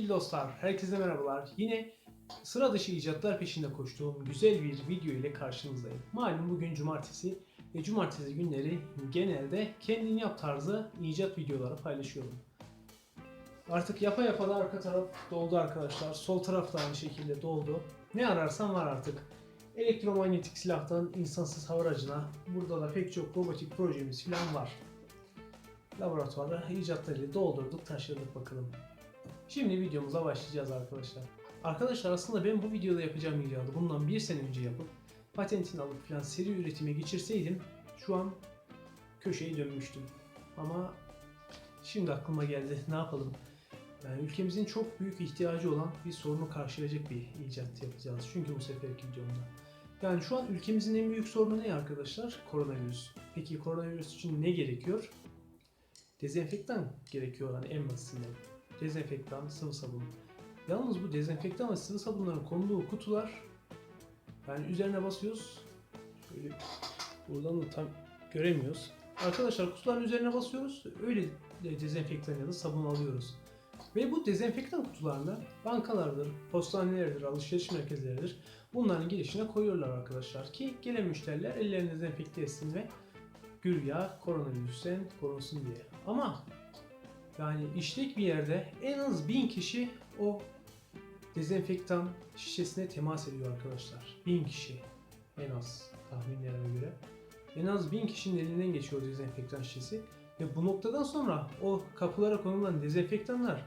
Sevgili dostlar, herkese merhabalar. Yine sıra dışı icatlar peşinde koştuğum güzel bir video ile karşınızdayım. Malum bugün cumartesi ve cumartesi günleri genelde kendin yap tarzı icat videoları paylaşıyorum. Artık yapa yapa da arka taraf doldu arkadaşlar. Sol taraf da aynı şekilde doldu. Ne ararsan var artık. Elektromanyetik silahtan insansız hava aracına burada da pek çok robotik projemiz falan var. Laboratuvarda icatlarıyla doldurduk, taşırdık bakalım. Şimdi videomuza başlayacağız arkadaşlar. Arkadaşlar aslında ben bu videoda yapacağım icadı bundan bir sene önce yapıp patentini alıp falan seri üretime geçirseydim şu an köşeyi dönmüştüm. Ama şimdi aklıma geldi ne yapalım. Yani ülkemizin çok büyük ihtiyacı olan bir sorunu karşılayacak bir icat yapacağız. Çünkü bu seferki videomda. Yani şu an ülkemizin en büyük sorunu ne arkadaşlar? Koronavirüs. Peki koronavirüs için ne gerekiyor? Dezenfektan gerekiyor hani en basitinden. Dezenfektan, sıvı sabun. Yalnız bu dezenfektan ve sıvı sabunların konduğu kutular yani üzerine basıyoruz. Şöyle buradan da tam göremiyoruz. Arkadaşlar kutuların üzerine basıyoruz. Öyle de dezenfektan ya da sabun alıyoruz. Ve bu dezenfektan kutularını bankalardır, postanelerdir, alışveriş merkezleridir. Bunların girişine koyuyorlar arkadaşlar ki gelen müşteriler ellerini dezenfekte etsin ve güya koronavirüsten korunsun diye. Ama yani işlek bir yerde en az bin kişi o dezenfektan şişesine temas ediyor arkadaşlar. Bin kişi en az tahminlerime göre. En az bin kişinin elinden geçiyor dezenfektan şişesi. Ve bu noktadan sonra o kapılara konulan dezenfektanlar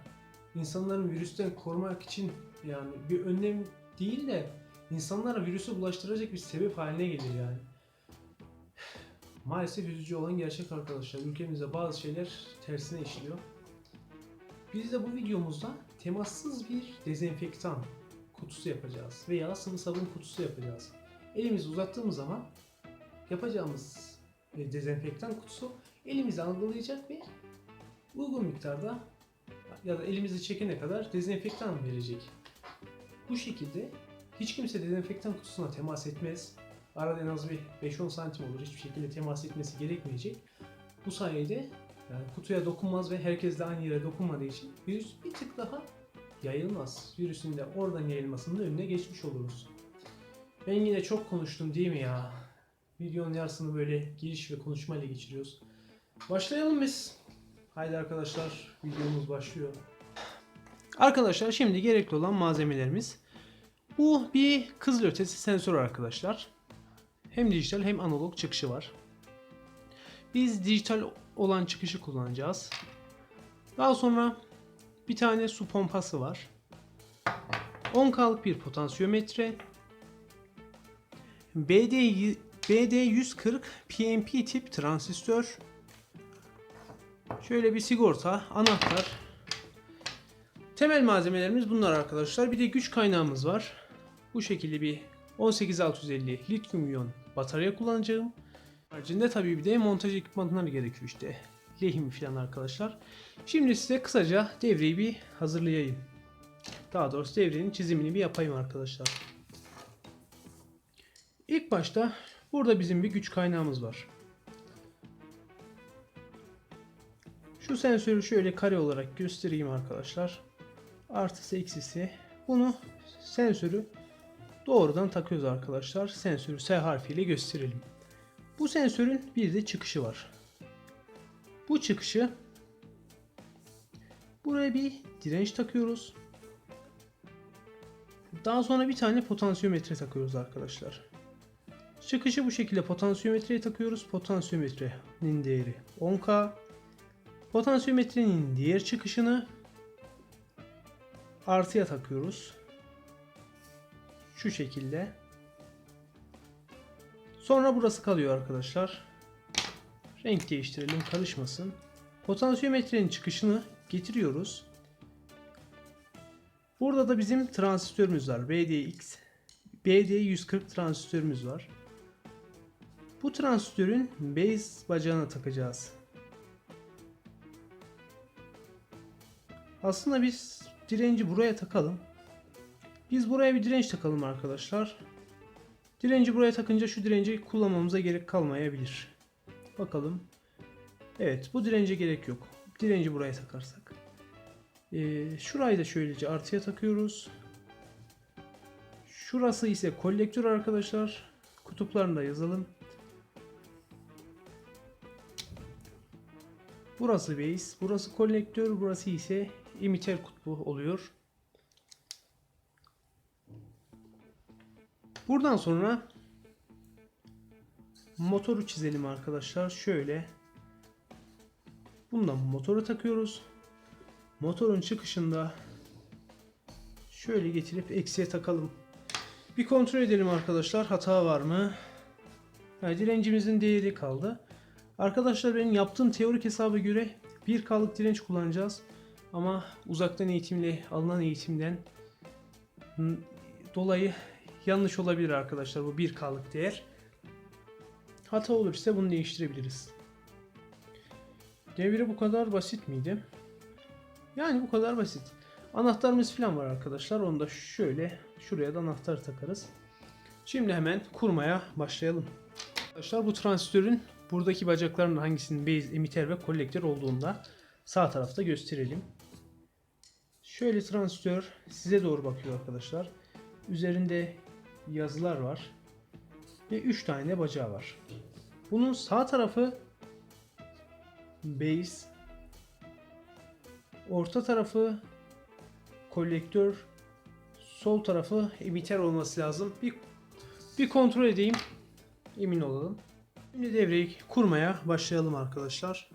insanların virüsten korumak için yani bir önlem değil de insanlara virüsü bulaştıracak bir sebep haline gelir yani. Maalesef üzücü olan gerçek arkadaşlar. Ülkemizde bazı şeyler tersine işliyor. Biz de bu videomuzda temassız bir dezenfektan kutusu yapacağız veya sıvı sabun kutusu yapacağız. Elimizi uzattığımız zaman yapacağımız e, dezenfektan kutusu elimizi algılayacak ve uygun miktarda ya da elimizi çekene kadar dezenfektan verecek. Bu şekilde hiç kimse dezenfektan kutusuna temas etmez. Arada en az bir 5-10 santim olur. Hiçbir şekilde temas etmesi gerekmeyecek. Bu sayede kutuya dokunmaz ve herkes de aynı yere dokunmadığı için virüs bir tık daha yayılmaz. Virüsün de oradan yayılmasının önüne geçmiş oluruz. Ben yine çok konuştum değil mi ya? Videonun yarısını böyle giriş ve konuşmayla geçiriyoruz. Başlayalım biz. Haydi arkadaşlar videomuz başlıyor. Arkadaşlar şimdi gerekli olan malzemelerimiz. Bu bir kızılötesi sensör arkadaşlar. Hem dijital hem analog çıkışı var. Biz dijital olan çıkışı kullanacağız. Daha sonra bir tane su pompası var. 10K'lık bir potansiyometre. BD BD140 PNP tip transistör. Şöyle bir sigorta, anahtar. Temel malzemelerimiz bunlar arkadaşlar. Bir de güç kaynağımız var. Bu şekilde bir 18650 lityum iyon batarya kullanacağım. Haricinde tabii bir de montaj ekipmanları gerekiyor işte. Lehim falan arkadaşlar. Şimdi size kısaca devreyi bir hazırlayayım. Daha doğrusu devrenin çizimini bir yapayım arkadaşlar. İlk başta burada bizim bir güç kaynağımız var. Şu sensörü şöyle kare olarak göstereyim arkadaşlar. Artısı eksisi. Bunu sensörü doğrudan takıyoruz arkadaşlar. Sensörü S harfiyle gösterelim. Bu sensörün bir de çıkışı var. Bu çıkışı buraya bir direnç takıyoruz. Daha sonra bir tane potansiyometre takıyoruz arkadaşlar. Çıkışı bu şekilde potansiyometreye takıyoruz. Potansiyometrenin değeri 10K. Potansiyometrenin diğer çıkışını artıya takıyoruz. Şu şekilde. Sonra burası kalıyor arkadaşlar. Renk değiştirelim karışmasın. Potansiyometrenin çıkışını getiriyoruz. Burada da bizim transistörümüz var. BDX BD140 transistörümüz var. Bu transistörün base bacağına takacağız. Aslında biz direnci buraya takalım. Biz buraya bir direnç takalım arkadaşlar. Direnci buraya takınca şu direnci kullanmamıza gerek kalmayabilir. Bakalım. Evet bu dirence gerek yok. Direnci buraya takarsak. Ee, şurayı da şöylece artıya takıyoruz. Şurası ise kolektör arkadaşlar. Kutuplarını da yazalım. Burası base, burası kolektör, burası ise emitter kutbu oluyor. Buradan sonra motoru çizelim arkadaşlar. Şöyle bundan motoru takıyoruz. Motorun çıkışında şöyle getirip eksiye takalım. Bir kontrol edelim arkadaşlar. Hata var mı? Yani direncimizin değeri kaldı. Arkadaşlar benim yaptığım teorik hesaba göre 1K'lık direnç kullanacağız. Ama uzaktan eğitimle alınan eğitimden dolayı yanlış olabilir arkadaşlar bu 1K'lık değer. Hata olursa bunu değiştirebiliriz. Devre bu kadar basit miydi? Yani bu kadar basit. Anahtarımız falan var arkadaşlar. Onu da şöyle şuraya da anahtar takarız. Şimdi hemen kurmaya başlayalım. Arkadaşlar bu transistörün buradaki bacakların hangisinin base, emitter ve kolektör olduğunda sağ tarafta gösterelim. Şöyle transistör size doğru bakıyor arkadaşlar. Üzerinde yazılar var. Ve 3 tane bacağı var. Bunun sağ tarafı base, orta tarafı kolektör, sol tarafı emitter olması lazım. Bir bir kontrol edeyim. Emin olalım. Şimdi devreyi kurmaya başlayalım arkadaşlar.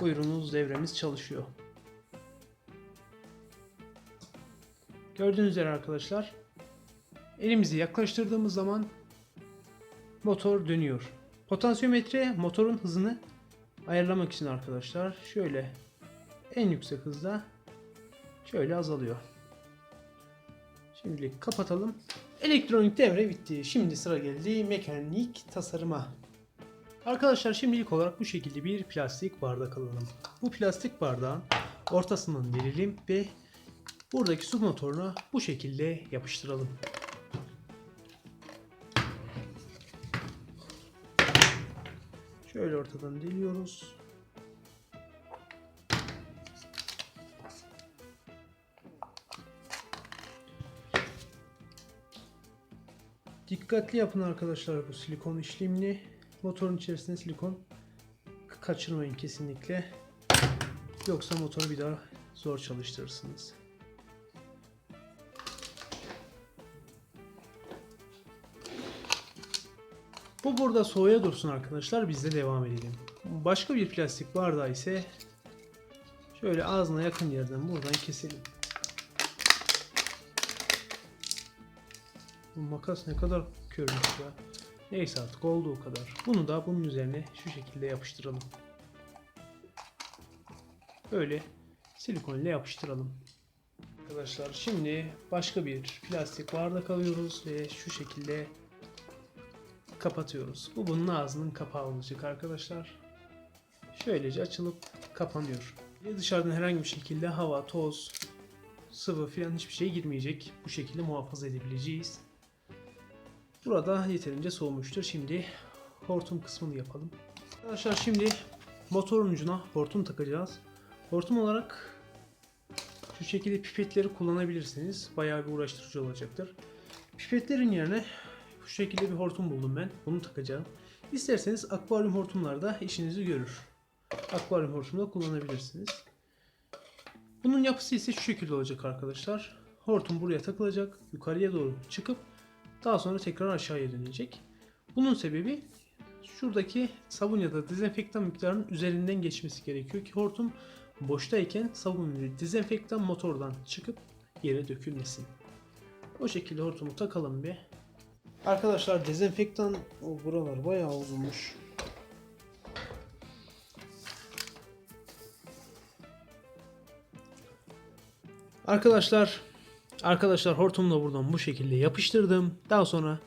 Buyurunuz devremiz çalışıyor. Gördüğünüz üzere arkadaşlar elimizi yaklaştırdığımız zaman motor dönüyor. Potansiyometre motorun hızını ayarlamak için arkadaşlar şöyle en yüksek hızda şöyle azalıyor. Şimdilik kapatalım. Elektronik devre bitti. Şimdi sıra geldi mekanik tasarıma. Arkadaşlar şimdilik olarak bu şekilde bir plastik bardak alalım. Bu plastik bardağın ortasından verelim ve buradaki su motoruna bu şekilde yapıştıralım. Şöyle ortadan deliyoruz. Dikkatli yapın arkadaşlar bu silikon işlemini. Motorun içerisinde silikon kaçırmayın kesinlikle. Yoksa motoru bir daha zor çalıştırırsınız. Bu burada soğuya dursun arkadaşlar. Biz de devam edelim. Başka bir plastik bardağı ise şöyle ağzına yakın yerden buradan keselim. Bu makas ne kadar körmüş ya. Neyse artık olduğu kadar. Bunu da bunun üzerine şu şekilde yapıştıralım. Böyle silikon ile yapıştıralım. Arkadaşlar şimdi başka bir plastik bardak alıyoruz ve şu şekilde kapatıyoruz. Bu bunun ağzının kapağı olacak arkadaşlar. Şöylece açılıp kapanıyor. Ve dışarıdan herhangi bir şekilde hava, toz, sıvı falan hiçbir şey girmeyecek. Bu şekilde muhafaza edebileceğiz. Burada yeterince soğumuştur. Şimdi hortum kısmını yapalım. Arkadaşlar şimdi motorun ucuna hortum takacağız. Hortum olarak şu şekilde pipetleri kullanabilirsiniz. Bayağı bir uğraştırıcı olacaktır. Pipetlerin yerine bu şekilde bir hortum buldum ben. Bunu takacağım. İsterseniz akvaryum hortumlarda işinizi görür. Akvaryum hortumda kullanabilirsiniz. Bunun yapısı ise şu şekilde olacak arkadaşlar. Hortum buraya takılacak. Yukarıya doğru çıkıp daha sonra tekrar aşağıya dönecek. Bunun sebebi şuradaki sabun ya da dezenfektan miktarının üzerinden geçmesi gerekiyor ki hortum boştayken sabun ve dezenfektan motordan çıkıp yere dökülmesin. O şekilde hortumu takalım bir. Arkadaşlar dezenfektan o buralar bayağı uzunmuş. Arkadaşlar arkadaşlar hortumla buradan bu şekilde yapıştırdım. Daha sonra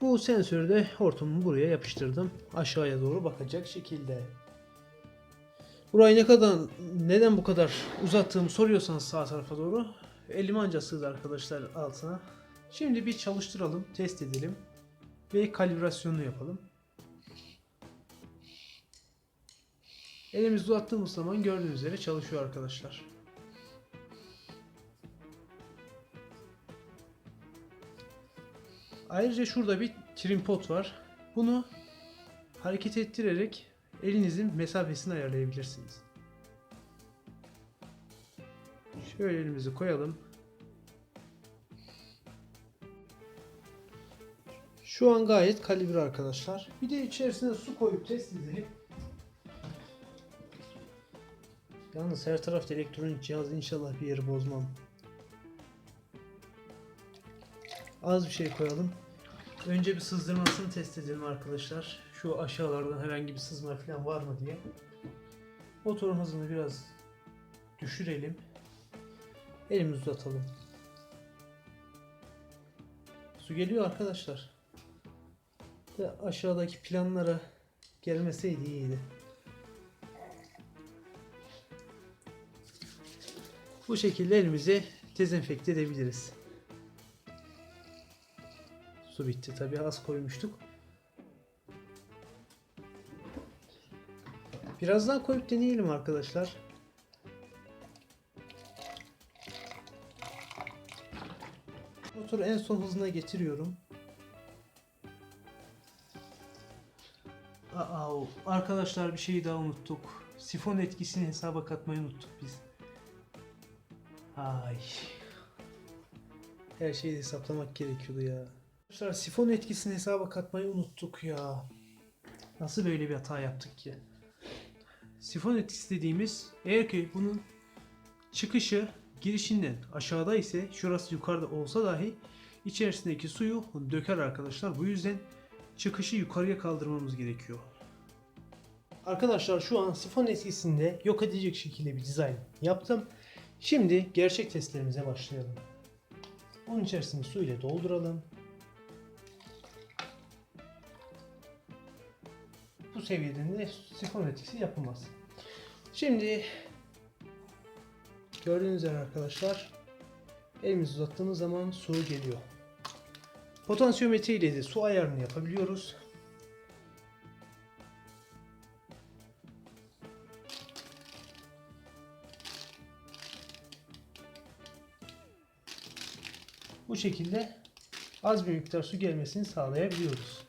bu sensörü de hortumu buraya yapıştırdım. Aşağıya doğru bakacak şekilde. Burayı ne kadar neden bu kadar uzattığımı soruyorsanız sağ tarafa doğru elim anca sığdı arkadaşlar altına. Şimdi bir çalıştıralım, test edelim ve kalibrasyonunu yapalım. Elimizi uzattığımız zaman gördüğünüz üzere çalışıyor arkadaşlar. Ayrıca şurada bir trim pot var. Bunu hareket ettirerek elinizin mesafesini ayarlayabilirsiniz. Şöyle elimizi koyalım. Şu an gayet kalibre arkadaşlar. Bir de içerisine su koyup test edelim. Yalnız her tarafta elektronik cihaz inşallah bir yeri bozmam. Az bir şey koyalım. Önce bir sızdırmasını test edelim arkadaşlar. Şu aşağılardan herhangi bir sızma falan var mı diye. Motorun hızını biraz düşürelim. Elimizi uzatalım. Su geliyor arkadaşlar. De aşağıdaki planlara gelmeseydi iyiydi. Bu şekilde elimizi dezenfekte edebiliriz. Su bitti. Tabii az koymuştuk. Biraz daha koyup deneyelim arkadaşlar. Motoru en son hızına getiriyorum. Aa, arkadaşlar bir şeyi daha unuttuk. Sifon etkisini hesaba katmayı unuttuk biz. Ay. Her şeyi hesaplamak gerekiyordu ya. Arkadaşlar sifon etkisini hesaba katmayı unuttuk ya. Nasıl böyle bir hata yaptık ki? Sifon etkisi dediğimiz eğer ki bunun çıkışı girişinden aşağıda ise şurası yukarıda olsa dahi içerisindeki suyu döker arkadaşlar. Bu yüzden çıkışı yukarıya kaldırmamız gerekiyor. Arkadaşlar şu an sifon etkisinde yok edecek şekilde bir dizayn yaptım. Şimdi gerçek testlerimize başlayalım. Bunun içerisini su ile dolduralım. Bu seviyede de sifon etkisi yapılmaz. Şimdi gördüğünüz üzere arkadaşlar elimizi uzattığımız zaman su geliyor. Potansiyometre ile de su ayarını yapabiliyoruz. Bu şekilde az bir miktar su gelmesini sağlayabiliyoruz.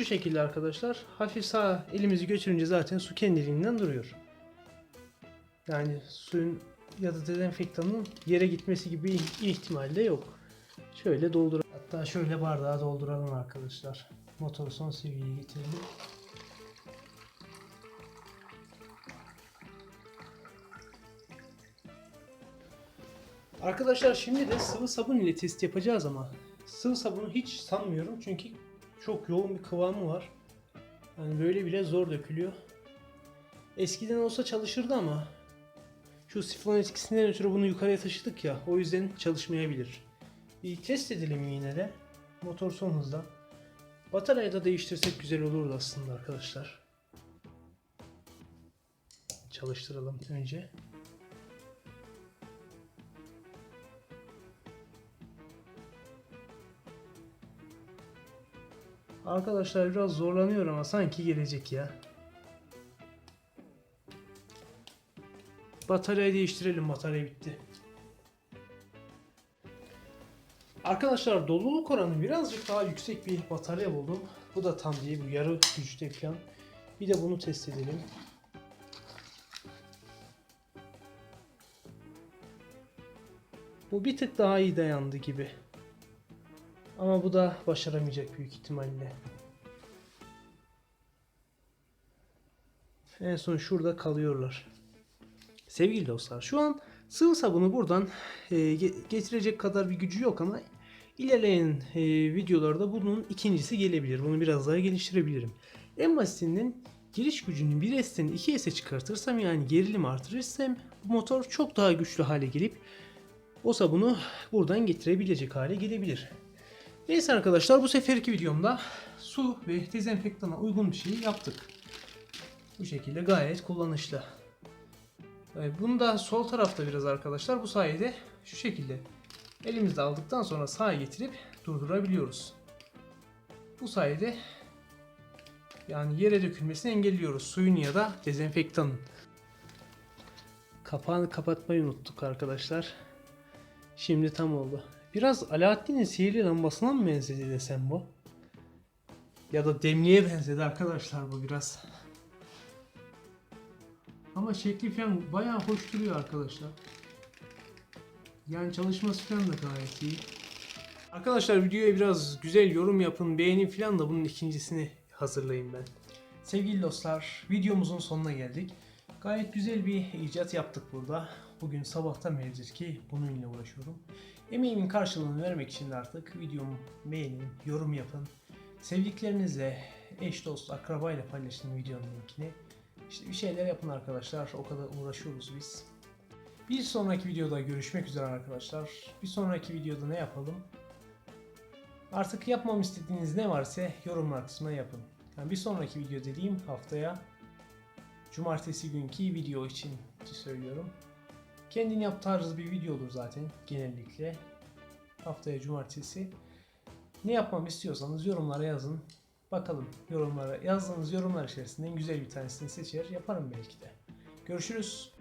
Şu şekilde arkadaşlar hafif sağ elimizi götürünce zaten su kendiliğinden duruyor. Yani suyun ya da dezenfektanın yere gitmesi gibi bir ihtimal de yok. Şöyle doldur. Hatta şöyle bardağa dolduralım arkadaşlar. Motoru son seviyeye getirelim. Arkadaşlar şimdi de sıvı sabun ile test yapacağız ama sıvı sabunu hiç sanmıyorum çünkü çok yoğun bir kıvamı var. Yani böyle bile zor dökülüyor. Eskiden olsa çalışırdı ama Şu sifon etkisinden ötürü bunu yukarıya taşıdık ya. O yüzden çalışmayabilir. Bir test edelim yine de. Motor son hızda. Bataryayı da değiştirsek güzel olurdu aslında arkadaşlar. Çalıştıralım önce. Arkadaşlar biraz zorlanıyor ama sanki gelecek ya. Bataryayı değiştirelim. Batarya bitti. Arkadaşlar doluluk oranı birazcık daha yüksek bir batarya buldum. Bu da tam değil. Bu yarı güçte falan. Bir de bunu test edelim. Bu bir tık daha iyi dayandı gibi. Ama bu da başaramayacak büyük ihtimalle. En son şurada kalıyorlar. Sevgili dostlar şu an sıvı sabunu buradan e, ge- getirecek kadar bir gücü yok ama ilerleyen e, videolarda bunun ikincisi gelebilir. Bunu biraz daha geliştirebilirim. En basitinden giriş gücünü 1S'ten 2S'e çıkartırsam yani gerilimi artırırsam bu motor çok daha güçlü hale gelip o sabunu buradan getirebilecek hale gelebilir. Neyse arkadaşlar bu seferki videomda su ve dezenfektana uygun bir şey yaptık. Bu şekilde gayet kullanışlı. Bunu da sol tarafta biraz arkadaşlar bu sayede şu şekilde elimizde aldıktan sonra sağa getirip durdurabiliyoruz. Bu sayede yani yere dökülmesini engelliyoruz suyun ya da dezenfektanın. Kapağını kapatmayı unuttuk arkadaşlar. Şimdi tam oldu. Biraz Alaaddin'in sihirli lambasına mı benzedi desem bu? Ya da demliğe benzedi arkadaşlar bu biraz. Ama şekli falan bayağı hoş duruyor arkadaşlar. Yani çalışması falan da gayet iyi. Arkadaşlar videoya biraz güzel yorum yapın, beğenin falan da bunun ikincisini hazırlayayım ben. Sevgili dostlar, videomuzun sonuna geldik. Gayet güzel bir icat yaptık burada. Bugün sabahtan beridir ki bununla uğraşıyorum. Emeğimin karşılığını vermek için de artık videomu beğenin, yorum yapın. Sevdiklerinizle, eş dost, akrabayla paylaşın videonun linkini. İşte bir şeyler yapın arkadaşlar. O kadar uğraşıyoruz biz. Bir sonraki videoda görüşmek üzere arkadaşlar. Bir sonraki videoda ne yapalım? Artık yapmam istediğiniz ne varsa yorumlar kısmına yapın. Yani bir sonraki video dediğim haftaya cumartesi günkü video için söylüyorum. Kendin yap tarzı bir video olur zaten genellikle. Haftaya cumartesi. Ne yapmamı istiyorsanız yorumlara yazın. Bakalım yorumlara yazdığınız yorumlar içerisinden güzel bir tanesini seçer yaparım belki de. Görüşürüz.